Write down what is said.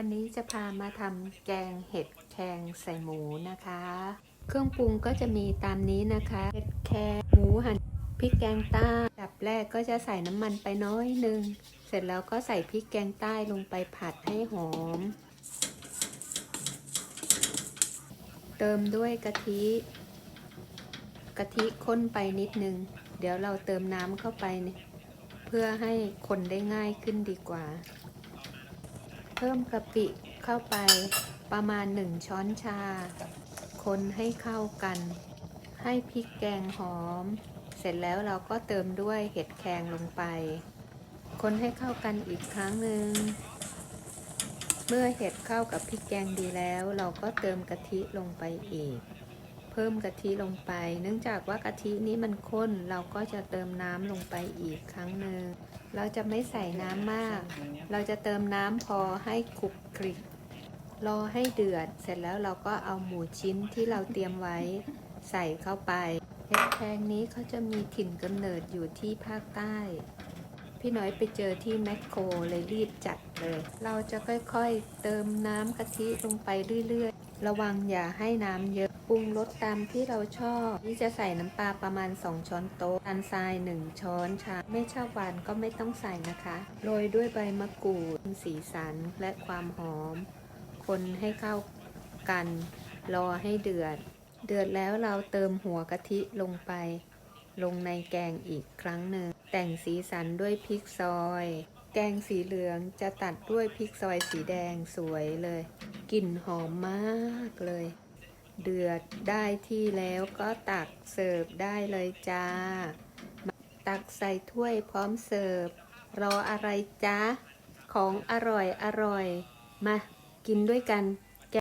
วันนี้จะพามาทำแกงเห็ดแครงใส่หมูนะคะ เครื่องปรุงก็จะมีตามนี้นะคะ เห็ดแครงหมูหั่นพริกแกงใต้ดับแรกก็จะใส่น้ำมันไปน้อยหนึ่ง เสร็จแล้วก็ใส่พริกแกงใต้ลงไปผัดให้หอม เติมด้วยกะทิ กะทิข้นไปนิดนึง เดี๋ยวเราเติมน้ำเข้าไปเนี่ยเพื่อให้คนได้ง่ายขึ้นดีกว่า เพิ่มกะปิเข้าไปประมาณ 1 ช้อนชา คนให้เข้ากัน ให้พริกแกงหอม เสร็จแล้วเราก็เติมด้วยเห็ดแครงลงไป คนให้เข้ากันอีกครั้งหนึ่ง เมื่อเห็ดเข้ากับพริกแกงดีแล้ว เราก็เติมกะทิลงไปอีก พิ่มกะทิลงไป เนื่องจากว่ากะทินี้มันข้น เราก็จะเติมน้ำลงไปอีกครั้งหนึ่ง เราจะไม่ใส่น้ำมาก เราจะเติมน้ำพอให้คลุกคลิก รอให้เดือด เสร็จแล้วเราก็เอาหมูชิ้นที่เราเตรียมไว้ ใส่เข้าไปเห็ดแครงนี้เขาจะมีถิ่นกำเนิดอยู่ที่ภาคใต้ พี่น้อยไปเจอที่แมคโครเลยรีบจัดเลย เราจะค่อยๆเติมน้ำกะทิลงไปเรื่อยๆ ระวังอย่าให้น้ำเยอะ ปรุงรสตามที่เราชอบ นี่จะใส่น้ำปลาประมาณ 2 ช้อนโต๊ะน้ำทราย 1 ช้อนชา ไม่ชอบหวานก็ไม่ต้องใส่นะคะ โรยด้วยใบมะกรูด สีสันและความหอม คนให้เข้ากัน รอให้เดือด เดือดแล้วเราเติมหัวกะทิลงไป ลงในแกงอีกครั้งหนึ่ง แต่งสีสันด้วยพริกซอย แกงสีเหลืองจะตัดด้วยพริกซอยสีแดงสวยเลย กลิ่นหอมมากเลย เดือดได้ที่แล้วก็ตักเสิร์ฟได้เลยจ้า ตักใส่ถ้วยพร้อมเสิร์ฟ รออะไรจ้าของอร่อยอร่อย มา กินด้วยกัน